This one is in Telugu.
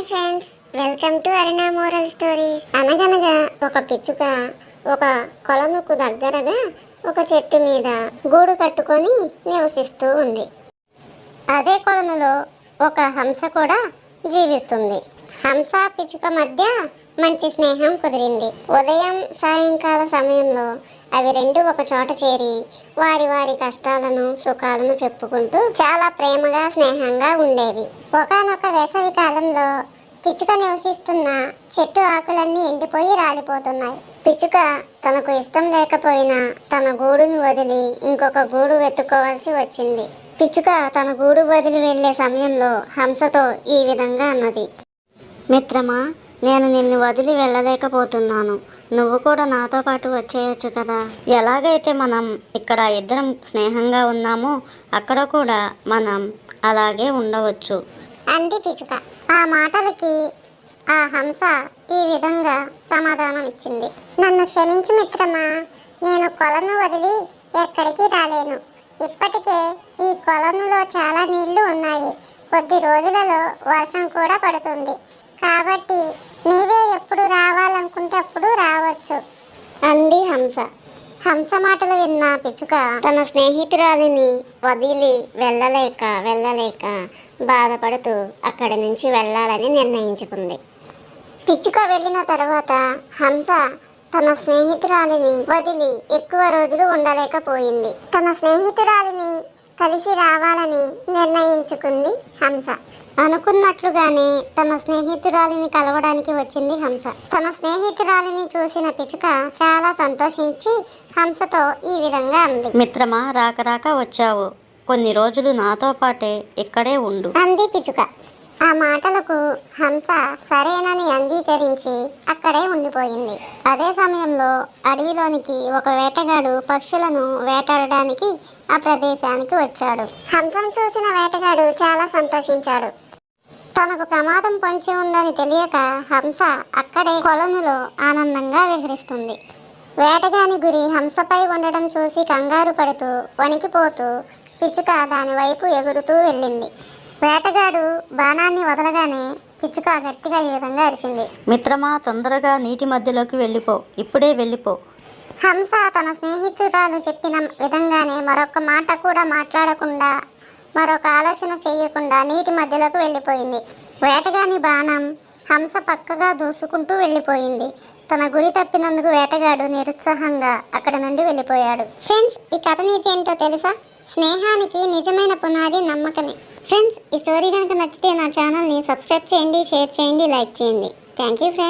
Hi friends welcome to Aruna moral stories. అనగనగా ఒక పిచ్చుక ఒక కొలనుకు దగ్గరగా ఒక చెట్టు మీద గూడు కట్టుకొని నివసిస్తూ ఉంది. అదే కొలనులో ఒక హంస కూడా జీవిస్తుంది. హంస పిచ్చుక మధ్య మంచి స్నేహం కుదిరింది. ఉదయం సాయంకాల సమయంలో అవి రెండు ఒక చోట చేరి వారి వారి కష్టాలను సుఖాలను చెప్పుకుంటూ చాలా ప్రేమగా స్నేహంగా ఉండేవి. ఒకనొక వేసవి కాలంలో పిచ్చుక నివసిస్తున్న చెట్టు ఆకులన్నీ ఎండిపోయి రాలిపోతున్నాయి. పిచ్చుక తనకు ఇష్టం లేకపోయినా తన గూడును వదిలి ఇంకొక గూడు వెతుక్కోవాల్సి వచ్చింది. పిచ్చుక తన గూడు వదిలి వెళ్ళే సమయంలో హంసతో ఈ విధంగా అన్నది. మిత్రమా నేను నిన్ను వదిలి వెళ్ళలేకపోతున్నాను. నువ్వు కూడా నాతో పాటు వచ్చేయచ్చు కదా. ఎలాగైతే మనం ఇక్కడ ఇద్దరం స్నేహంగా ఉన్నామో అక్కడ కూడా మనం అలాగే ఉండవచ్చు. అంది పిచుక ఆ మాటలకి ఆ హంస ఈ విధంగా సమాధానం ఇచ్చింది. నన్ను క్షమించు మిత్రమా నేను కొలను వదిలి ఎక్కడికి రాలేను. ఇప్పటికే ఈ కొలనులో చాలా నీళ్ళు ఉన్నాయి. కొద్ది రోజులలో వర్షం కూడా పడుతుంది. కాబట్టి నీవే ఎప్పుడు రావాలనుకుంటే అప్పుడు రావచ్చు. అంది హంస. హంస మాటలు విన్న పిచ్చుక తన స్నేహితురాలిని వదిలి వెళ్ళలేక వెళ్ళలేక బాధపడుతూ అక్కడి నుంచి వెళ్ళాలని నిర్ణయించుకుంది. పిచ్చుక వెళ్ళిన తర్వాత హంస తన స్నేహితురాలిని వదిలి ఎక్కువ రోజులు ఉండలేకపోయింది. తన స్నేహితురాలిని కలిసి రావాలని నిర్ణయించుకుంది హంస. అనుకున్నట్లుగానే తన స్నేహితురాలిని కలవడానికి వచ్చింది హంస. తన స్నేహితురాలిని చూసిన పిచ్చుక చాలా సంతోషించి హంసతో ఈ విధంగా అంది. మిత్రమా రాక రాక వచ్చావు. కొన్ని రోజులు నాతో పాటే ఇక్కడే ఉండు. అంది పిచ్చుక ఆ మాటలకు హంస సరేనని అంగీకరించి అక్కడే ఉండిపోయింది. అదే సమయంలో అడవిలోనికి ఒక వేటగాడు పక్షులను వేటాడడానికి ఆ ప్రదేశానికి వచ్చాడు. హంసను చూసిన వేటగాడు చాలా సంతోషించాడు. తనకు ప్రమాదం పొంచి ఉందని తెలియక హంస అక్కడే కొలనులో ఆనందంగా విహరిస్తుంది. వేటగాని గురి హంసపై ఉండడం చూసి కంగారు పడుతూ వణికిపోతూ పిచ్చుక దాని వైపు ఎగురుతూ వెళ్ళింది. వేటగాడు బాణాన్ని వదలగానే పిచ్చుక గట్టిగా ఈ విధంగా అరిచింది. మిత్రమా తొందరగా నీటి మధ్యలోకి వెళ్ళిపో. ఇప్పుడే వెళ్ళిపో. హంస తన స్నేహితురాలు చెప్పిన విధంగానే మరొక మాట కూడా మాట్లాడకుండా మరొక ఆలోచన చేయకుండా నీటి మధ్యలోకి వెళ్ళిపోయింది. వేటగాని బాణం హంస పక్కగా దూసుకుంటూ వెళ్ళిపోయింది. తన గురి తప్పినందుకు వేటగాడు నిరుత్సాహంగా అక్కడ నుండి వెళ్ళిపోయాడు. ఫ్రెండ్స్ ఈ కథ నీతి ఏంటో తెలుసా? స్నేహానికి నిజమైన పునాది నమ్మకమే. ఫ్రెండ్స్ ఈ స్టోరీ కనుక నచ్చితే నా ఛానల్ని సబ్స్క్రైబ్ చేయండి షేర్ చేయండి లైక్ చేయండి. Thank you friends